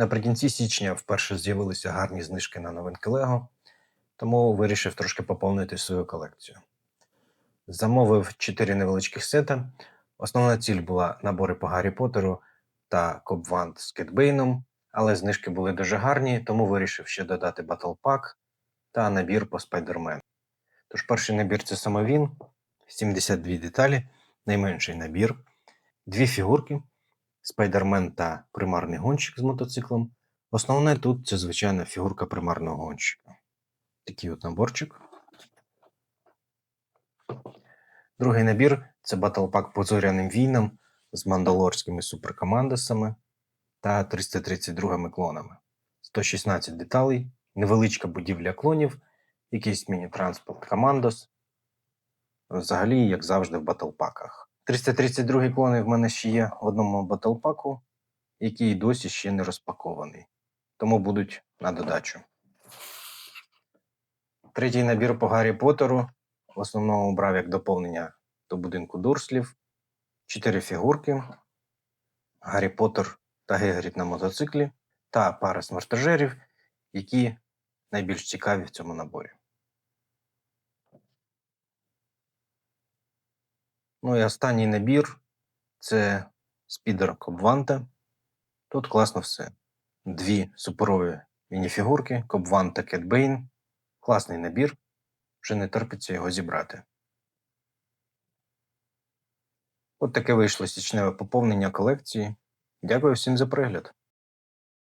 Наприкінці січня вперше з'явилися гарні знижки на новинки Лего, тому вирішив трошки поповнити свою колекцію. Замовив 4 невеличких сета. Основна ціль була набори по Гаррі Поттеру та Кобвант з Кетбейном, але знижки були дуже гарні, тому вирішив ще додати Battle та набір по Spider-Man. Тож перший набір це саме він, 72 деталі, найменший набір, дві фігурки, Спайдермен та примарний гонщик з мотоциклом. Основне тут це звичайна фігурка примарного гонщика. Такий от наборчик. Другий набір це Pack по зоряним війнам з мандалорськими суперкомандосами та 332 клонами. 116 деталей, невеличка будівля клонів, якийсь міні-транспорт командос. Взагалі, як завжди, в батлпаках. 332 клони в мене ще є в одному батлпаку, який досі ще не розпакований. Тому будуть на додачу. Третій набір по Гаррі Поттеру. В основному брав як доповнення до будинку Дурслів. Чотири фігурки. Гаррі Поттер та Гегрід на мотоциклі та пара смертежерів, які найбільш цікаві в цьому наборі. Ну і останній набір це спідер Кобванта. Тут класно все. Дві суперові мініфігурки Кобван та Кетбейн. Класний набір. Вже не терпиться його зібрати. От таке вийшло січневе поповнення колекції. Дякую всім за перегляд.